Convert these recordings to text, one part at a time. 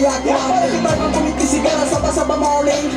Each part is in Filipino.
Kaya kailangan kita ng bumiti sa pasabang morning.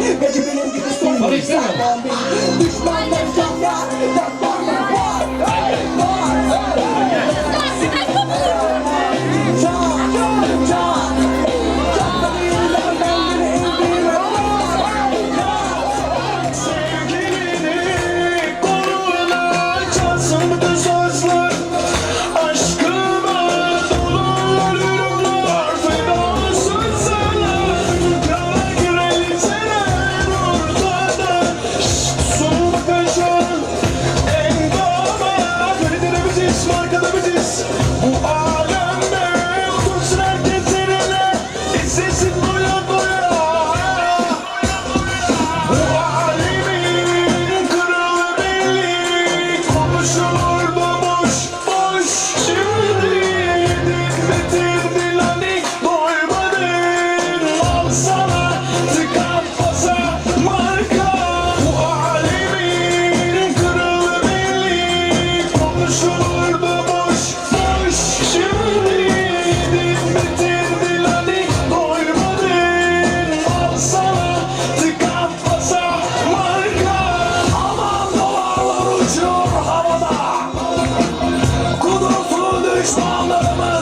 Düşmanlarımız